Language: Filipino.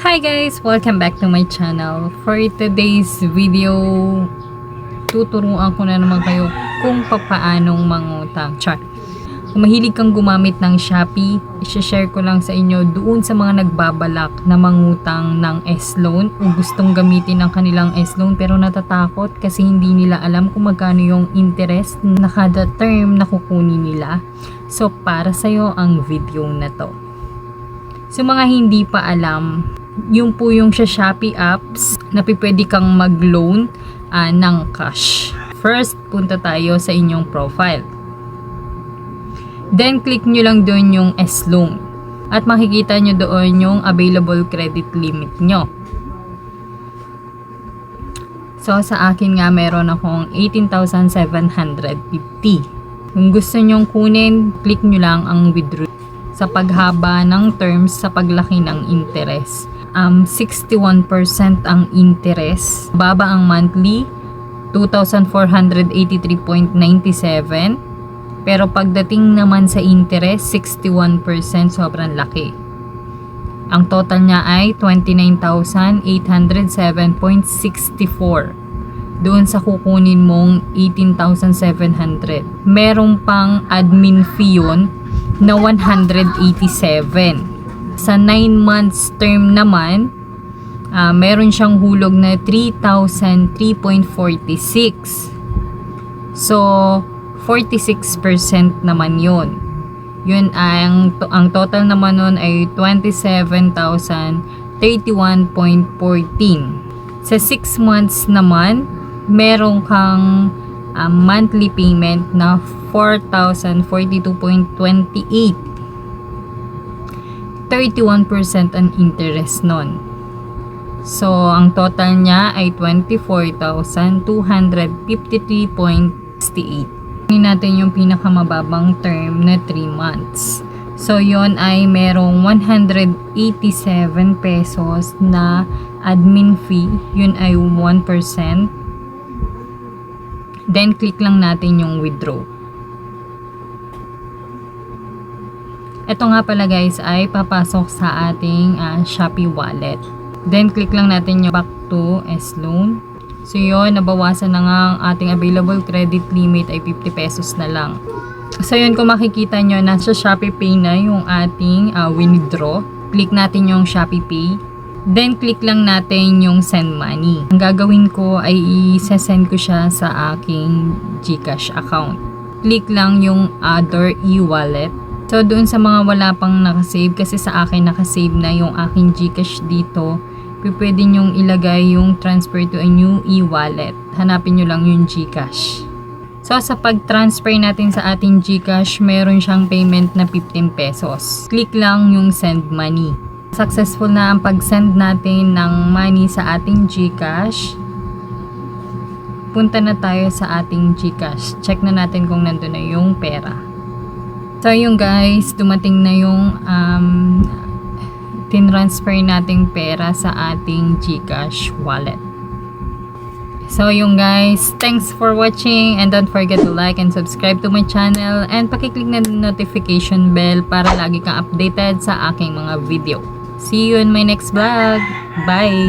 Hi guys! Welcome back to my channel. For today's video, tuturuan ko na naman kayo kung papaanong mangutang. Char. Kung mahilig kang gumamit ng Shopee, share ko lang sa inyo doon sa mga nagbabalak na mangutang ng S-loan o gustong gamitin ang kanilang S-loan pero natatakot kasi hindi nila alam kung magkano yung interest na kada term na kukunin nila. So, para sa'yo ang video na to. Sa mga hindi pa alam, yung po yung sa Shopee apps na pwede kang mag-loan ah, ng cash. First, punta tayo sa inyong profile. Then, click nyo lang doon yung S-Loan. At makikita nyo doon yung available credit limit nyo. So, sa akin nga, meron akong 18,750. Kung gusto nyong kunin, click nyo lang ang withdraw sa paghaba ng terms sa paglaki ng interest. Um, 61% ang interest. Baba ang monthly, 2,483.97. Pero pagdating naman sa interest, 61% sobrang laki. Ang total niya ay 29,807.64 doon sa kukunin mong 18,700. Merong pang admin fee yun na 187. Sa 9 months term naman, ah, meron siyang hulog na 3,003.46. So, 46% naman yun. Yun ang, ang total naman nun ay 27,031.14. Sa 6 months naman, meron kang ah, monthly payment na 4,042.28. 31% ang interest nun. So, ang total niya ay 24,253.68. Tingnan natin yung pinakamababang term na 3 months. So, yon ay merong 187 pesos na admin fee. Yun ay 1%. Then, click lang natin yung withdraw. Ito nga pala guys ay papasok sa ating ah, Shopee wallet. Then, click lang natin yung back to S-Loan. So, yun, nabawasan na nga ang ating available credit limit ay 50 pesos na lang. So, yun, kung makikita nyo, nasa Shopee Pay na yung ating ah, withdraw. Click natin yung Shopee Pay. Then, click lang natin yung send money. Ang gagawin ko ay i-send ko siya sa aking Gcash account. Click lang yung other e-wallet. So, doon sa mga wala pang nakasave, kasi sa akin nakasave na yung aking Gcash dito, pwede nyong ilagay yung transfer to a new e-wallet. Hanapin nyo lang yung Gcash. So, sa pag-transfer natin sa ating Gcash, meron siyang payment na 15 pesos. Click lang yung send money. Successful na ang pag-send natin ng money sa ating Gcash. Punta na tayo sa ating Gcash. Check na natin kung nandun na yung pera. So, yung guys, dumating na yung um, tinransfer nating pera sa ating Gcash wallet. So, yung guys, thanks for watching and don't forget to like and subscribe to my channel and pakiclick na yung notification bell para lagi kang updated sa aking mga video. See you in my next vlog. Bye!